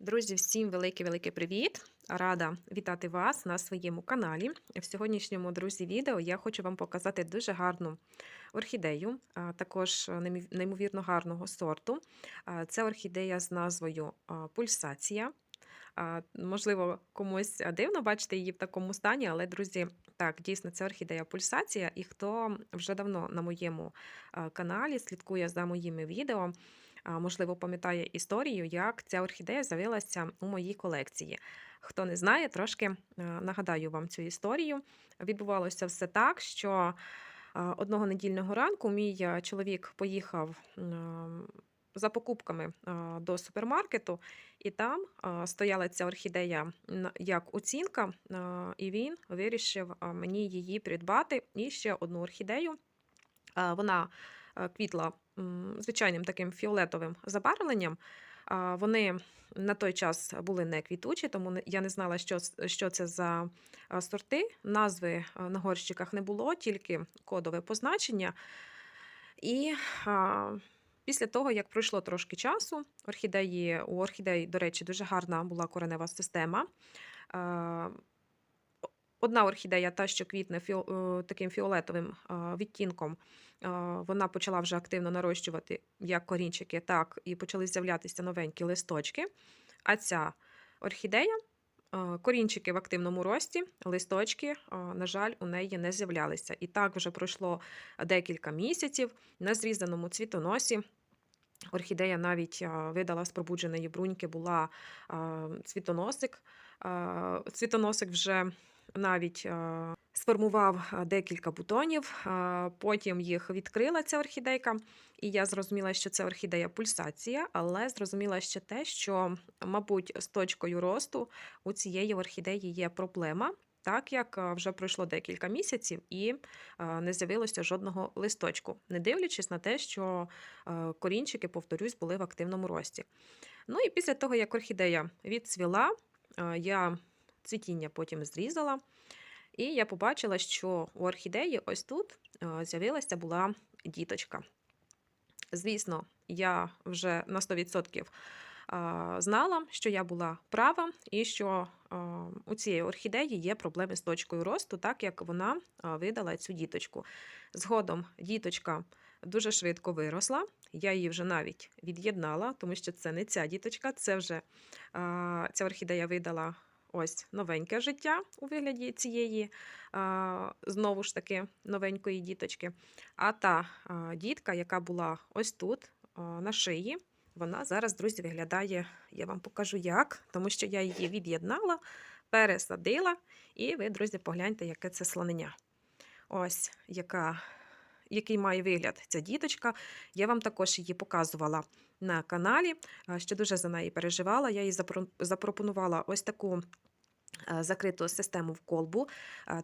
Друзі, всім великий-великий привіт! Рада вітати вас на своєму каналі. В сьогоднішньому, друзі, відео я хочу вам показати дуже гарну орхідею, також неймовірно гарного сорту. Це орхідея з назвою Пульсація. Можливо, комусь дивно бачити її в такому стані, але, друзі, так, дійсно, це орхідея Пульсація. І хто вже давно на моєму каналі слідкує за моїми відео, можливо, пам'ятає історію, як ця орхідея з'явилася у моїй колекції. Хто не знає, трошки е, нагадаю вам цю історію. Відбувалося все так, що е, одного недільного ранку мій е, чоловік поїхав за покупками до супермаркету, і там стояла ця орхідея як оцінка, і він вирішив мені її придбати. І ще одну орхідею. Вона квітла звичайним таким фіолетовим забарвленням. Вони на той час були не квітучі, тому я не знала, що, що це за сорти. Назви на горщиках не було, тільки кодове позначення. І а, після того, як пройшло трошки часу, орхідеї, у орхідеї, до речі, дуже гарна була коренева система. Одна орхідея, та, що квітне фіо, е, таким фіолетовим відтінком, вона почала вже активно нарощувати як корінчики, так і почали з'являтися новенькі листочки. А ця орхідея, корінчики в активному рості, листочки, на жаль, у неї не з'являлися. І так вже пройшло декілька місяців на зрізаному цвітоносі. Орхідея навіть видала з пробудженої бруньки, була цвітоносик. Цвітоносик вже навіть сформував декілька бутонів, потім їх відкрила ця орхідейка, і я зрозуміла, що це орхідея пульсація, але зрозуміла ще те, що, мабуть, з точкою росту у цієї орхідеї є проблема. Так як вже пройшло декілька місяців і не з'явилося жодного листочку, не дивлячись на те, що е, корінчики, повторюсь, були в активному рості. Ну і після того, як орхідея відцвіла, е, я цвітіння потім зрізала, і я побачила, що у орхідеї ось тут е, з'явилася була діточка. Звісно, я вже на 100% знала, що я була права, і що у цієї орхідеї є проблеми з точкою росту, так як вона видала цю діточку. Згодом діточка дуже швидко виросла. Я її вже навіть від'єднала, тому що це не ця діточка, це вже ця орхідея видала ось новеньке життя у вигляді цієї знову ж таки новенької діточки. А та дітка, яка була ось тут, на шиї, вона зараз, друзі, виглядає, я вам покажу як, тому що я її від'єднала, пересадила, і ви, друзі, погляньте, яке це слонення. Ось яка, який має вигляд ця діточка. Я вам також її показувала на каналі, що дуже за неї переживала. Я їй запропонувала ось таку закриту систему в колбу,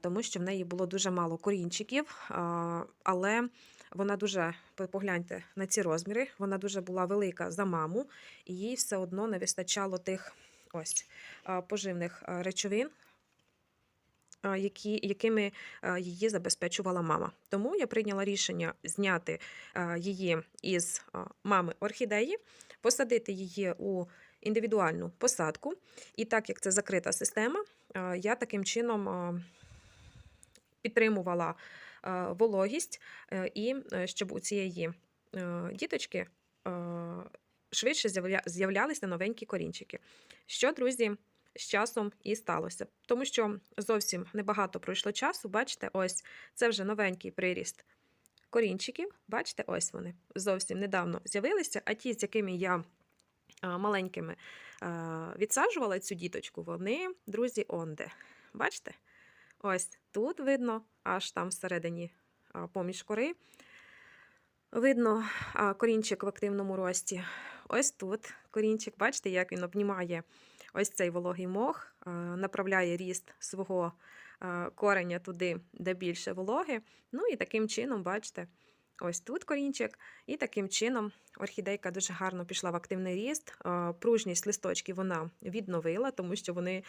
тому що в неї було дуже мало корінчиків, але вона дуже, погляньте на ці розміри, вона дуже була велика за маму, і їй все одно не вистачало тих ось поживних речовин. Які, якими її забезпечувала мама. Тому я прийняла рішення зняти її із мами орхідеї, посадити її у індивідуальну посадку. І так як це закрита система, я таким чином підтримувала вологість, е, і е, щоб у цієї е, діточки швидше з'являлися новенькі корінчики. Що, друзі, з часом і сталося. Тому що зовсім небагато пройшло часу. Бачите, ось це вже новенький приріст корінчиків. Бачите, ось вони зовсім недавно з'явилися, а ті, з якими я маленькими відсаджувала цю діточку, вони, друзі, онде. Бачите? Ось тут видно, аж там всередині поміж кори. Видно корінчик в активному рості. Ось тут корінчик, бачите, як він обнімає ось цей вологий мох, направляє ріст свого кореня туди, де більше вологи. Ну і таким чином, бачите, ось тут корінчик, і таким чином орхідейка дуже гарно пішла в активний ріст. Пружність листочків вона відновила, тому що вони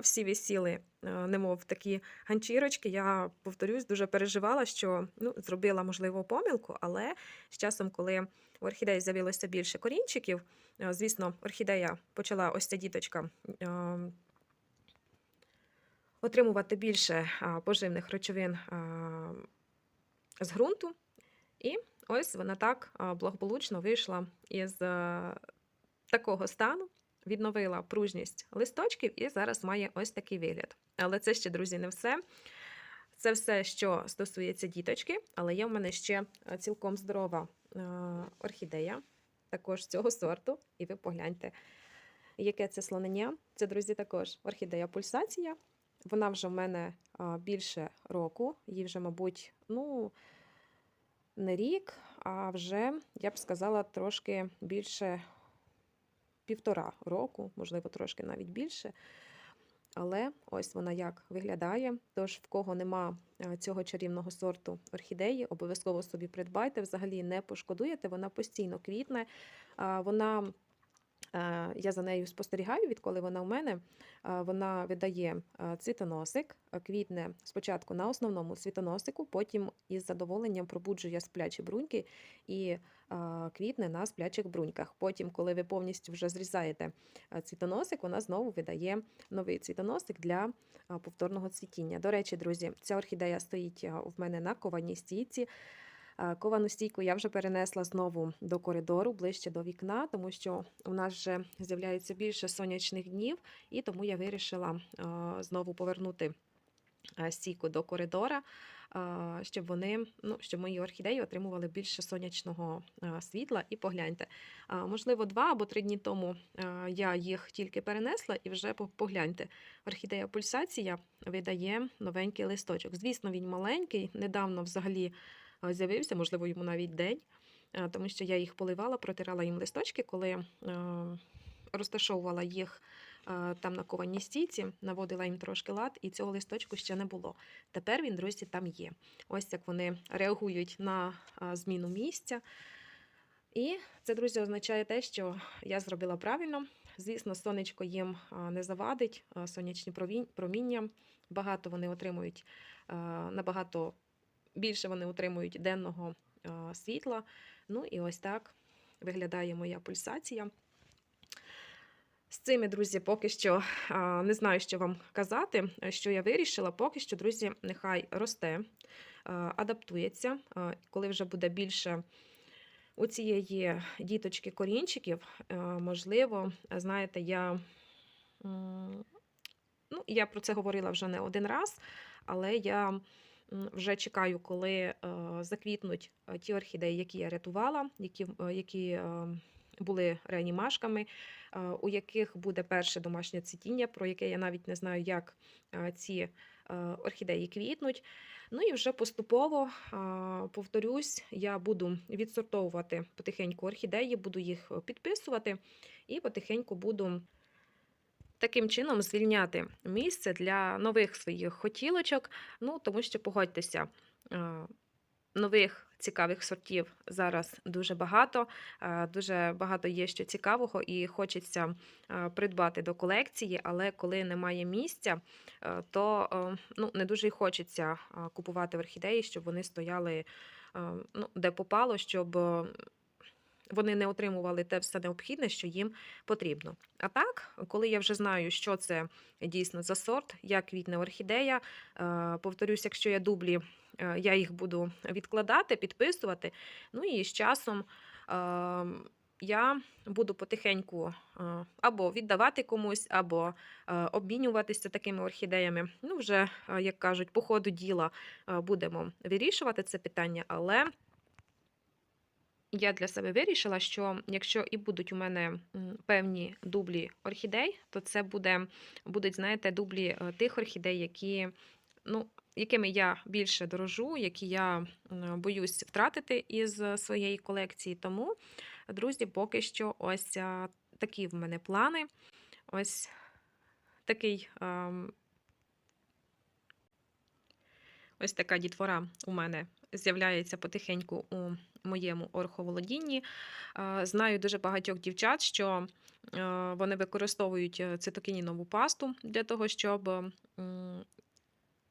всі висіли, немов такі ганчірочки. Я повторюсь, дуже переживала, що ну, зробила можливо помилку, але з часом, коли у орхідеї з'явилося більше корінчиків, звісно, орхідея почала ось ця діточка. Отримувати більше поживних речовин з ґрунту, і ось вона так благополучно вийшла із такого стану, відновила пружність листочків і зараз має ось такий вигляд. Але це ще, друзі, не все. Це все, що стосується діточки, але є в мене ще цілком здорова орхідея, також цього сорту. І ви погляньте, яке це слонення. Це, друзі, також орхідея пульсація. Вона вже в мене більше року, їй вже, мабуть, ну, не рік, а вже, я б сказала, трошки більше півтора року, можливо, трошки навіть більше. Але ось вона як виглядає. Тож, в кого нема цього чарівного сорту орхідеї, обов'язково собі придбайте. Взагалі не пошкодуєте, вона постійно квітне. Вона Е, Я за нею спостерігаю, відколи вона у мене. Е, Вона видає е, цвітоносик, е, квітне спочатку на основному цвітоносику, потім із задоволенням пробуджує сплячі бруньки і е, квітне на сплячих бруньках. Потім, коли ви повністю вже зрізаєте е, цвітоносик, вона знову видає новий цвітоносик для е, повторного цвітіння. До речі, друзі, ця орхідея стоїть е, в мене на кованій стійці. Ковану стійку я вже перенесла знову до коридору, ближче до вікна, тому що у нас вже з'являється більше сонячних днів, і тому я вирішила знову повернути стійку до коридора, щоб вони, ну, щоб мої орхідеї отримували більше сонячного світла. І погляньте, можливо, два або три дні тому я їх тільки перенесла, і вже погляньте, орхідея пульсація видає новенький листочок. Звісно, він маленький, недавно взагалі з'явився, можливо, йому навіть день, тому що я їх поливала, протирала їм листочки, коли е, розташовувала їх е, там на кованій стійці, наводила їм трошки лад, і цього листочку ще не було. Тепер він, друзі, там є. Ось як вони реагують на зміну місця. І це, друзі, означає те, що я зробила правильно. Звісно, сонечко їм не завадить, сонячні проміння. Багато вони отримують набагато більше вони отримують денного світла. Ну і ось так виглядає моя пульсація. З цими, друзі, поки що не знаю, що вам казати, що я вирішила. Поки що, друзі, нехай росте, адаптується. Коли вже буде більше у цієї діточки корінчиків, можливо, знаєте, я, ну, я про це говорила вже не один раз, але я вже чекаю, коли е, заквітнуть е, ті орхідеї, які я рятувала, які, е, які е, були реанімашками, у яких буде перше домашнє цвітіння, про яке я навіть не знаю, як ці орхідеї квітнуть. Ну і вже поступово, повторюсь, я буду відсортовувати потихеньку орхідеї, буду їх підписувати і потихеньку буду таким чином звільняти місце для нових своїх хотілочок. Ну, тому що погодьтеся, нових цікавих сортів зараз дуже багато. Дуже багато є що цікавого, і хочеться придбати до колекції, але коли немає місця, е, то е, ну, не дуже й хочеться купувати орхідеї, щоб вони стояли е, ну, де попало, щоб е, вони не отримували те все необхідне, що їм потрібно. А так, коли я вже знаю, що це дійсно за сорт, як квітне орхідея, е, повторюсь, якщо я дублі, е, я їх буду відкладати, підписувати. Ну і з часом. е, Я буду потихеньку е, або віддавати комусь, або обмінюватися такими орхідеями. Ну, вже, як кажуть, по ходу діла будемо вирішувати це питання, але я для себе вирішила, що якщо і будуть у мене певні дублі орхідей, то це буде, будуть, знаєте, дублі е, тих орхідей, які, ну, якими я більше дорожу, які я боюсь втратити із своєї колекції. Тому, друзі, поки що ось такі в мене плани. Ось такий. ем, Ось така дітвора у мене з'являється потихеньку у моєму орховолодінні. Е, Знаю дуже багатьох дівчат, що е, вони використовують е, цитокінінову пасту для того, щоб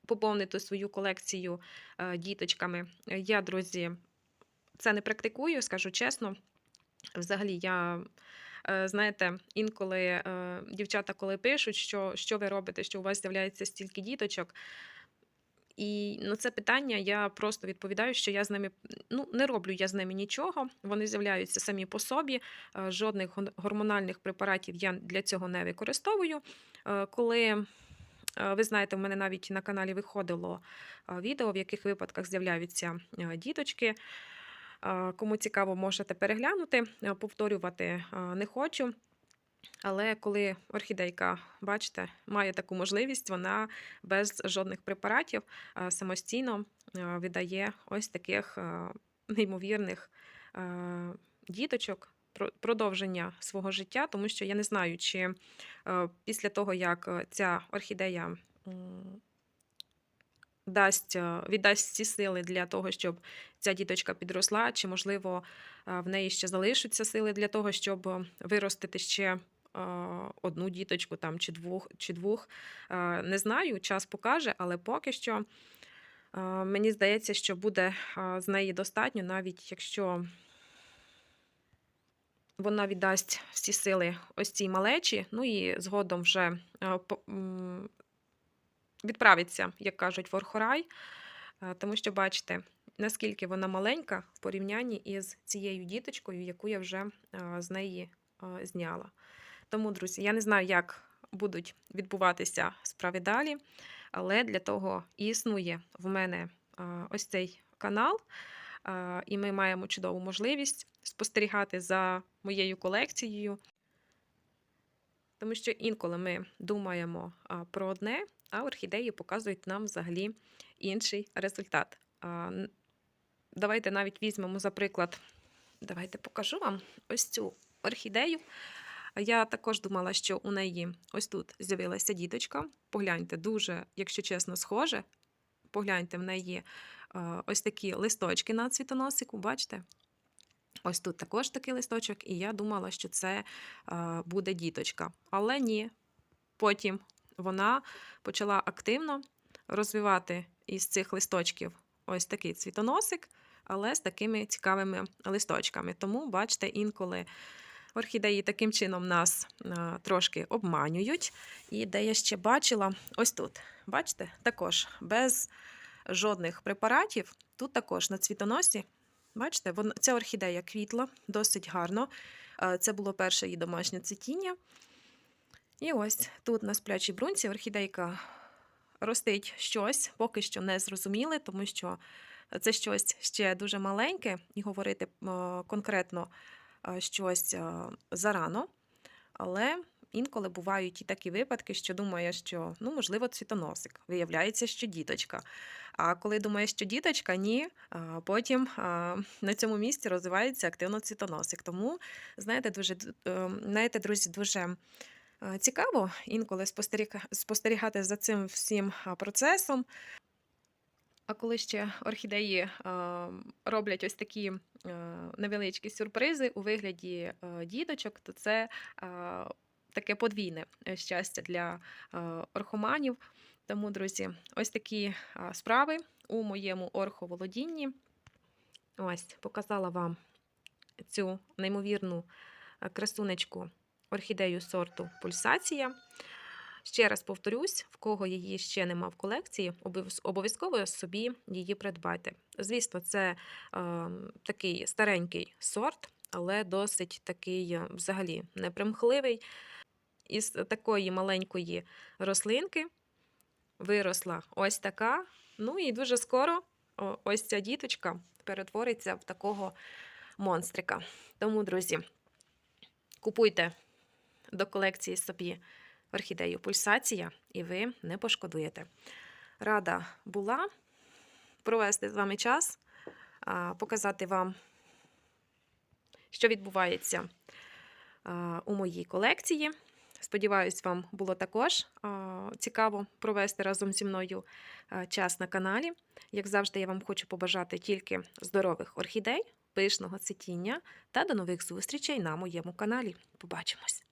поповнити свою колекцію діточками. Я, друзі, це не практикую, скажу чесно. Взагалі, я, знаєте, інколи дівчата, коли пишуть, що, що ви робите, що у вас з'являється стільки діточок. І на це питання я просто відповідаю, що я з ними ну, не роблю я з ними нічого. Вони з'являються самі по собі. е, Жодних гормональних препаратів я для цього не використовую. Е, Коли е, ви знаєте, в мене навіть на каналі виходило відео, в яких випадках з'являються діточки. Кому цікаво, можете переглянути. Повторювати не хочу. Але коли орхідейка, бачите, має таку можливість, вона без жодних препаратів самостійно видає ось таких неймовірних діточок, про- продовження свого життя, тому що я не знаю, чи після того, як ця орхідея дасть, е, віддасть ці сили для того, щоб ця діточка підросла, чи, можливо, е, в неї ще залишаться сили для того, щоб е, виростити ще одну діточку там, чи двох. Чи двох. Не знаю, час покаже, але поки що мені здається, що буде з неї достатньо, навіть якщо вона віддасть всі сили ось цій малечі, ну і згодом вже відправиться, як кажуть, в Орхорай, Е, тому що бачите, наскільки вона маленька в порівнянні із цією діточкою, яку я вже е, з неї е, зняла. Тому, друзі, я не знаю, як будуть відбуватися справи далі, але для того існує в мене ось цей канал, і ми маємо чудову можливість спостерігати за моєю колекцією. Тому що інколи ми думаємо про одне, а орхідеї показують нам взагалі інший результат. Давайте навіть візьмемо, за приклад, давайте покажу вам ось цю орхідею. Я також думала, що у неї ось тут з'явилася діточка. Погляньте, дуже, якщо чесно, схоже. Погляньте, в неї ось такі листочки на цвітоносику, бачите? Ось тут також такий листочок, і я думала, що це буде діточка. Але ні. Потім вона почала активно розвивати із цих листочків ось такий цвітоносик, але з такими цікавими листочками. Тому, бачите, інколи орхідеї таким чином нас е, трошки обманюють. І де я ще бачила, ось тут, бачите, також без жодних препаратів. Тут також на цвітоносі Бачите, ця орхідея квітла досить гарно. Е, Це було перше її домашнє цвітіння. І ось тут на сплячій брунці орхідейка ростить щось, поки що не зрозуміли, тому що це щось ще дуже маленьке, і говорити е, конкретно е, щось е, зарано. Але інколи бувають і такі випадки, що думає, що ну, можливо, цвітоносик. Виявляється, що діточка. А коли думаєш, що діточка, ні, потім на цьому місці розвивається активно цвітоносик. Тому, знаєте, дуже, знаєте, друзі, дуже цікаво інколи спостерігати за цим всім процесом. А коли ще орхідеї е, роблять ось такі е, невеличкі сюрпризи у вигляді е, діточок, то це е, таке подвійне е, щастя для е, орхоманів. Тому, друзі, ось такі справи у моєму орховолодінні. Ось, показала вам цю неймовірну красунечку орхідею сорту пульсація. Ще раз повторюсь, в кого її ще нема в колекції, обов'язково собі її придбайте. Звісно, це е, такий старенький сорт, але досить такий е, взагалі непримхливий. Із такої маленької рослинки виросла ось така. Ну і дуже скоро ось ця діточка перетвориться в такого монстрика. Тому, друзі, купуйте до колекції собі орхідею пульсація, і ви не пошкодуєте. Рада була провести з вами час, показати вам, що відбувається у моїй колекції. Сподіваюсь, вам було також цікаво провести разом зі мною час на каналі. Як завжди, я вам хочу побажати тільки здорових орхідей, пишного цвітіння та до нових зустрічей на моєму каналі. Побачимось!